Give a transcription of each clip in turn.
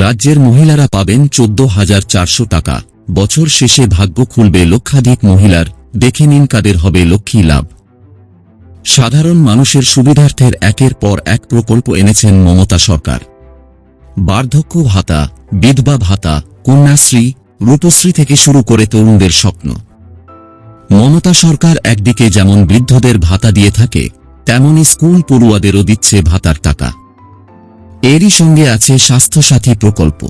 রাজ্যের মহিলারা পাবেন চোদ্দ হাজার চারশো টাকা। বছর শেষে ভাগ্য খুলবে লক্ষাধিক মহিলার। দেখে নিন কাদের হবে লক্ষ্মী লাভ। সাধারণ মানুষের সুবিধার্থের একের পর এক প্রকল্প এনেছেন মমতা সরকার। বার্ধক্য ভাতা, বিধবা ভাতা, কন্যাশ্রী, রূপশ্রী থেকে শুরু করে তরুণদের স্বপ্ন। মমতা সরকার একদিকে যেমন বৃদ্ধদের ভাতা দিয়ে থাকে, তেমনি স্কুল পড়ুয়াদেরও দিচ্ছে ভাতার টাকা। এরই সঙ্গে আছে স্বাস্থ্যসাথী প্রকল্প,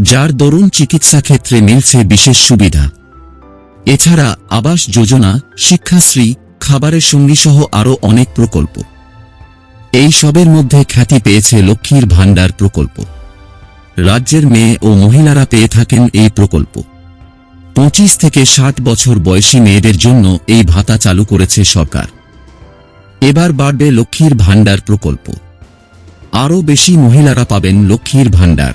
যার দরুন চিকিৎসা ক্ষেত্রে মিলছে বিশেষ সুবিধা। এছাড়া আবাস যোজনা, শিক্ষাশ্রী, খাবারের সঙ্গীসহ আরও অনেক প্রকল্প। এই সবের মধ্যে খ্যাতি পেয়েছে লক্ষ্মীর ভাণ্ডার প্রকল্প। রাজ্যের মেয়ে ও মহিলারা পেয়ে থাকেন এই প্রকল্প। পঁচিশ থেকে ষাট বছর বয়সী মেয়েদের জন্য এই ভাতা চালু করেছে সরকার। এবার বাড়বে লক্ষ্মীর ভাণ্ডার প্রকল্প। আরও বেশি মহিলারা পাবেন লক্ষ্মীর ভাণ্ডার।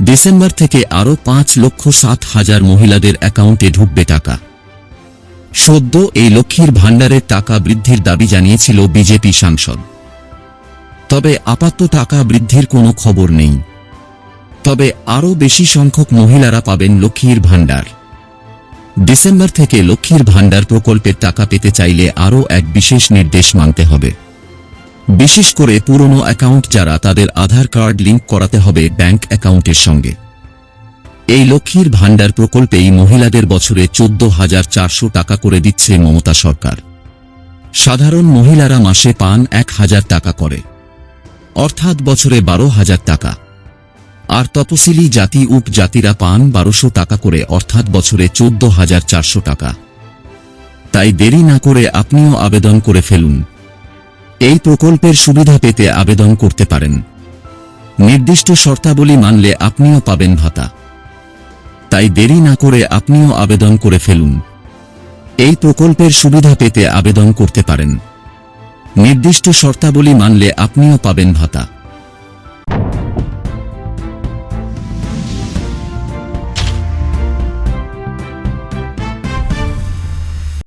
ডিসেম্বর থেকে আরও পাঁচ লক্ষ সাত হাজার মহিলাদের অ্যাকাউন্টে ঢুকবে টাকা। সদ্য এই লক্ষ্মীর ভাণ্ডারের টাকা বৃদ্ধির দাবি জানিয়েছিল বিজেপি সাংসদ। তবে আপাতত টাকা বৃদ্ধির কোনো খবর নেই। তবে আরও বেশি সংখ্যক মহিলারা পাবেন লক্ষ্মীর ভাণ্ডার। ডিসেম্বর থেকে লক্ষ্মীর ভাণ্ডার প্রকল্পের টাকা পেতে চাইলে আরও এক বিশেষ নির্দেশ মানতে হবে। বিশেষ করে পুরনো অ্যাকাউন্ট যারা তাদের আধার কার্ড লিংক করাতে হবে ব্যাংক অ্যাকাউন্টের সঙ্গে। এই লক্ষ্মীর ভাণ্ডার প্রকল্পেই মহিলাদের বছরে চোদ্দ হাজার চারশো টাকা করে দিচ্ছে মমতা সরকার। সাধারণ মহিলারা মাসে পান এক হাজার টাকা করে। অর্থাৎ বছরে বারো হাজার টাকা। আর তপশিলি জাতি উপজাতিরা পান বারোশো টাকা করে, অর্থাৎ বছরে চোদ্দ হাজার চারশো টাকা। তাই দেরি না করে আপনিও আবেদন করে ফেলুন। এই প্রকল্পের সুবিধা পেতে আবেদন করতে পারেন। নির্দিষ্ট শর্তাবলী মানলে আপনিও পাবেন ভাতা। তাই দেরি না করে আপনিও আবেদন করে ফেলুন। এই প্রকল্পের সুবিধা পেতে আবেদন করতে পারেন। নির্দিষ্ট শর্তাবলী মানলে আপনিও পাবেন ভাতা।